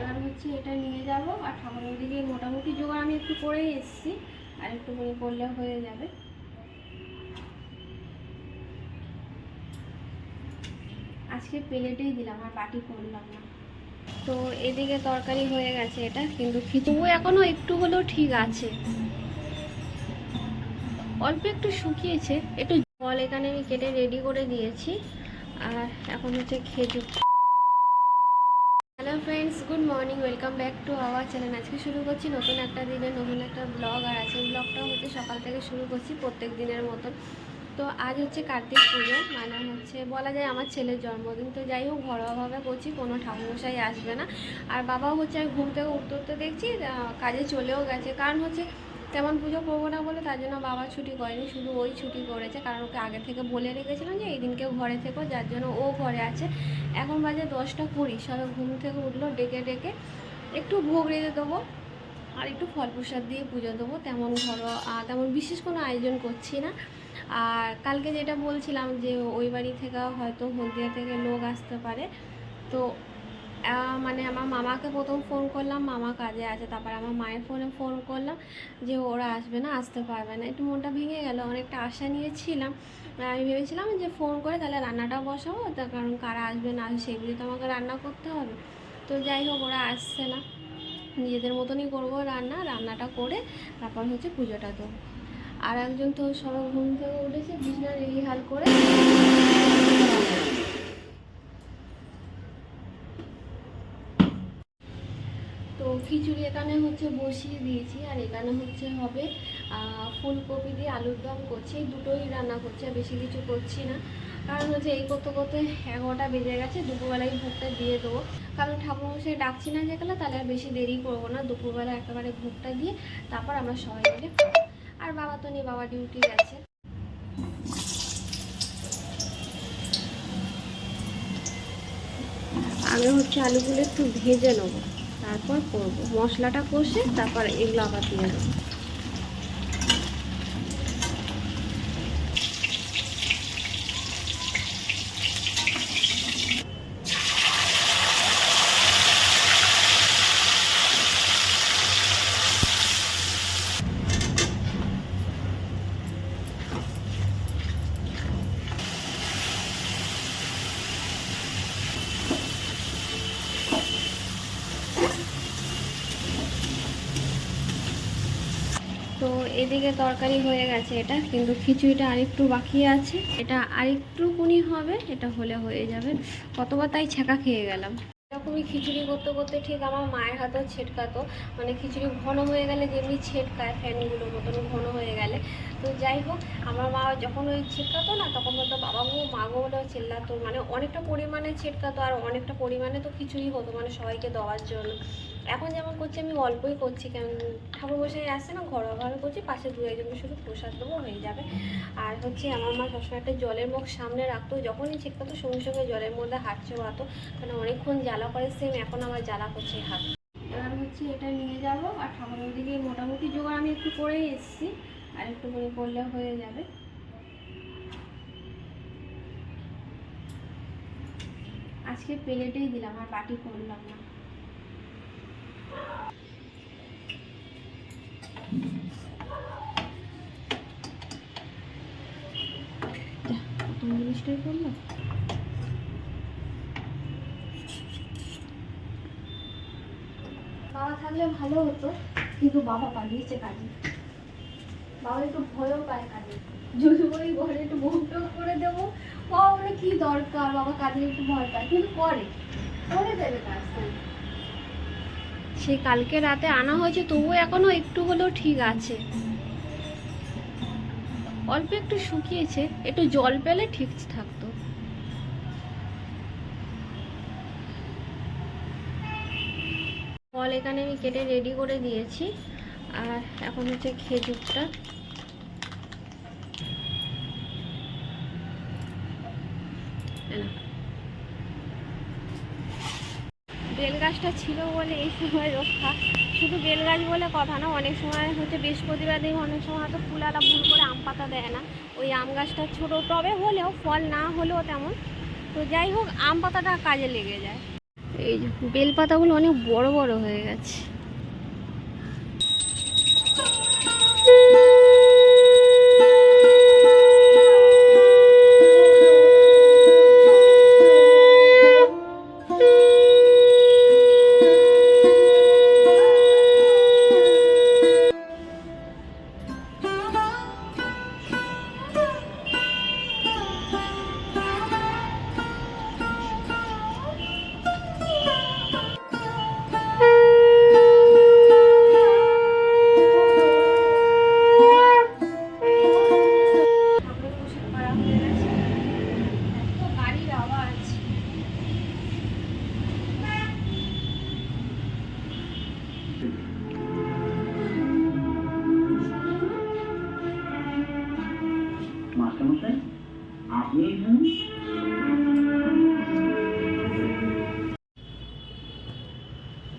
এবার হচ্ছে এটা নিয়ে যাব। আর ঠাকুরের দিকে মোটামুটি জোগাড় আমি একটু করেই এসেছি। আর একটু একটুখানি করলে হয়ে যাবে। আজকে প্লেটেই দিলাম, আর বাটি করলাম না। তো এদিকে তরকারি হয়ে গেছে এটা, কিন্তু খিচুড়ি এখনও একটু হলেও ঠিক আছে। অল্প একটু শুকিয়েছে, একটু জল এখানে আমি কেটে রেডি করে দিয়েছি। আর এখন হচ্ছে খেজুর friends good morning welcome back to our channel আজকে শুরু করছি নতুন একটা দিনে, নতুন একটা ব্লগ আর আছে ব্লগটাও হচ্ছে সকাল থেকে শুরু করছি প্রত্যেক দিনের মতন। তো আজ হচ্ছে কার্তিক পুজো মানে হচ্ছে বলা যায় আমার ছেলের জন্মদিন। তো যাই হোক, ঘরোয়াভাবে করছি কোনো ঠাকুরমশাই আসবে না। আর বাবাও হচ্ছে আমি ঘুম থেকে উঠতে উঠতে দেখছি কাজে চলেও গেছে। কারণ হচ্ছে তেমন পুজো করব না বলে তার জন্য বাবা ছুটি করেনি, শুধু ওই ছুটি করেছে। কারণ ওকে আগে থেকে বলে রেখেছিলাম যে এই দিনকেও ঘরে থেকো, যার জন্য ও ঘরে আছে। এখন বাজে দশটা কুড়ি, সবে ঘুম থেকে উঠল, ডেকে ডেকে একটু ভোগ রেঁধে দেবো আর একটু ফল প্রসাদ দিয়ে পুজো দেবো। তেমন ঘরোয়া তেমন বিশেষ কোনো আয়োজন করছি না। আর কালকে যেটা বলছিলাম যে ওই বাড়ি থেকে হয়তো হলদিয়া থেকে লোক আসতে পারে। তো মানে আমার মামাকে প্রথম ফোন করলাম, মামা কাজে আছে, তারপর আমার মায়ের ফোনে ফোন করলাম যে ওরা আসবে না, আসতে পারবে না। একটু মনটা ভেঙে গেল, অনেকটা আশা নিয়েছিলাম। আমি ভেবেছিলাম যে ফোন করে তাহলে রান্নাটা বসাবো তার কারণ কারা আসবে না সেগুলি তো আমাকে রান্না করতে হবে। তো যাই হোক, ওরা আসছে না। নিজেদের মতনই করব রান্না, রান্নাটা করে তারপর হচ্ছে পুজোটা দেবো। আর একজন তো সবাই ঘুম থেকে উঠেছে, বিছনা রেডি হাল করে তো খিচুড়ি এখানে হচ্ছে বসিয়ে দিয়েছি, আর এখানে হচ্ছে হবে ফুলকপি দিয়ে আলুর দম করছি। দুটোই রান্না করছি, আর বেশি কিছু করছি না। কারণ হচ্ছে এই করতে করতে এগারোটা বেজে গেছে, দুপুরবেলায় ভোগটা দিয়ে দেবো। কারণ ঠাকুর ঠাকুরমশাই ডাকছি না যেগুলো তাহলে আর বেশি দেরি করব না। দুপুরবেলা একেবারে ভোগটা দিয়ে তারপর আমরা সবাই মিলে আর বাবা তো নেই, বাবা ডিউটি গেছে। আগে হচ্ছে আলুগুলো একটু ভেজে নেব। তারপর করব। মশলাটা কষে তারপর এগুলো আবার দিয়ে দেবো। তো এদিকে তরকারি হয়ে গেছে এটা, কিন্তু খিচুড়িটা আরেকটু বাকি আছে। এটা আরেকটুকুনি হবে, এটা হলে হয়ে যাবে। কতবার তাই ছেঁকা খেয়ে গেলাম। এরকমই খিচুড়ি করতে করতে ঠিক আমার মায়ের হাতেও ছেটকাতো। মানে খিচুড়ি ঘন হয়ে গেলে যেমনি ছেটকায় ফ্যানগুলো মতন ঘন হয়ে গেলে। তো যাই হোক, আমার মা যখন ওই ছেটকাতো না, তখন বলতো, বাবা গো, মা গো বলে ছেল্লাতো মানে অনেকটা পরিমাণে ছেটকাতো আর অনেকটা পরিমাণে তো খিচুড়ি হতো মানে সবাইকে দেওয়ার জন্য। এখন যেমন করছি, আমি অল্পই করছি, কারণ ঠাকুর বসে আসছে না ঘরোয়াভাবে করছি, পাশে দু একজনের শুধু প্রসাদ দেবো, হয়ে যাবে। আর হচ্ছে আমার মা সবসময় একটা জলের মুখ সামনে রাখতো, যখনই ছেটকাতো সঙ্গে সঙ্গে জলের মধ্যে হাত চোয়াতো কারণ অনেকক্ষণ জ্বালা করে সেম এখন আমার জ্বালা করছে হাত। এবার হচ্ছে এটা নিয়ে যাব, আর ঠাকুরের দিকে মোটামুটি জোগাড় আমি একটু করেই এসেছি, আর একটুখানি করলে হয়ে যাবে। আজকে প্লেটেই দিলাম, আর বাটি করলাম না। বাবা থাকলে ভালো হতো, কিন্তু বাবা পালিয়েছে কাজে। বাবা একটু ভয়ও পায় কাজে। যদি ওই ঘরে একটু টুক করে দেবো, বাবা বলে কি দরকার? বাবা কাজে একটু ভয় পায়, কিন্তু করে। করে দেবে কাজ সেই কালকে রাতে আনা হয়েছে, তবুও এখনও একটু হলেও ঠিক আছে। অল্প একটু শুকিয়েছে, একটু জল পেলে ঠিক থাকতো। ফল এখানে আমি কেটে রেডি করে দিয়েছি, আর এখন হচ্ছে খেজুরটা। এই বেল গাছটা ছিল বলে এই সময় রক্ষা। শুধু বেল গাছ বলে কথা না, অনেক সময় হচ্ছে বৃহস্পতিবার দিন অনেক সময় হয়তো ফুলালা ভুল করে আম পাতা দেয় না। ওই আম গাছটা ছোটো টবে হলেও ফল না হলেও তেমন। তো যাই হোক, আম পাতাটা কাজে লেগে যায়। এই বেল পাতাগুলো অনেক বড় বড় হয়ে গেছে।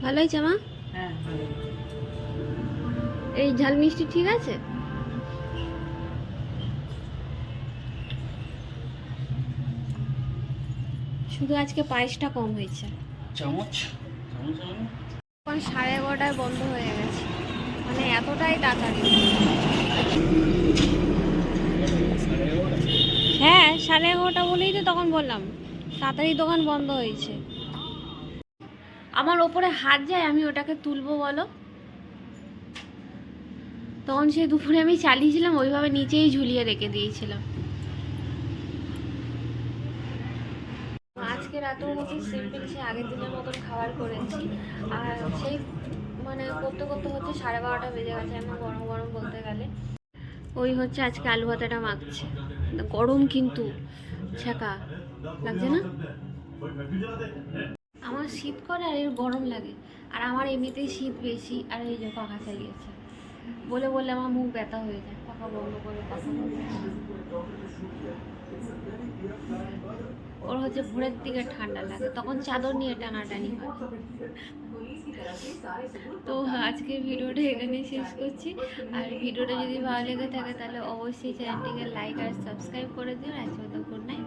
ভালো হয়েছে মা? হ্যাঁ এই ঝাল মিষ্টি ঠিক আছে? শুধু আজকে পায়েসটা কম হয়েছে। চামচ? চামচ এখন সাড়ে এগারোটায় বন্ধ হয়ে গেছে। মানে এতটাই তাড়াতাড়ি। হ্যাঁ সাড়ে এগারোটা বলেই তো তখন বললাম। তাড়াতাড়ি দোকান বন্ধ হয়েছে। আমার ওপরে হাত যায়, আমি ওটাকে তুলবো বলো? তখন সে দুপুরে আমি চালিয়েছিলাম, ওইভাবে নিচেই ঝুলিয়ে রেখে দিয়েছিলাম। আজকে রাতেও হচ্ছে সিম্পল সে আগের দিনের মতন খাবার করেছি। আর সেই মানে করতে করতে হচ্ছে সাড়ে বারোটা বেজে গেছে, এমন গরম গরম বলতে গেলে। ওই হচ্ছে আজকে আলু ভাতাটা মাখছে। গরম কিন্তু। ছেঁকা লাগছে না? আমার শীত করে আর এর গরম লাগে। আর আমার এমনিতেই শীত বেশি, আর এই যে পাখা চালিয়েছে। বলে বলে আমার মুখ ব্যথা হয়ে যায়। পাখা বন্ধ করে, পাখা ওর হচ্ছে ভোরের দিকে ঠান্ডা লাগে, তখন চাদর নিয়ে টানাটানি হয়। তো আজকে ভিডিওটা এখানে শেষ করছি। আর ভিডিওটা যদি ভালো লেগে থাকে তাহলে অবশ্যই চ্যানেলটিকে লাইক আর সাবস্ক্রাইব করে দিন। আজকে তো গুড নাইট।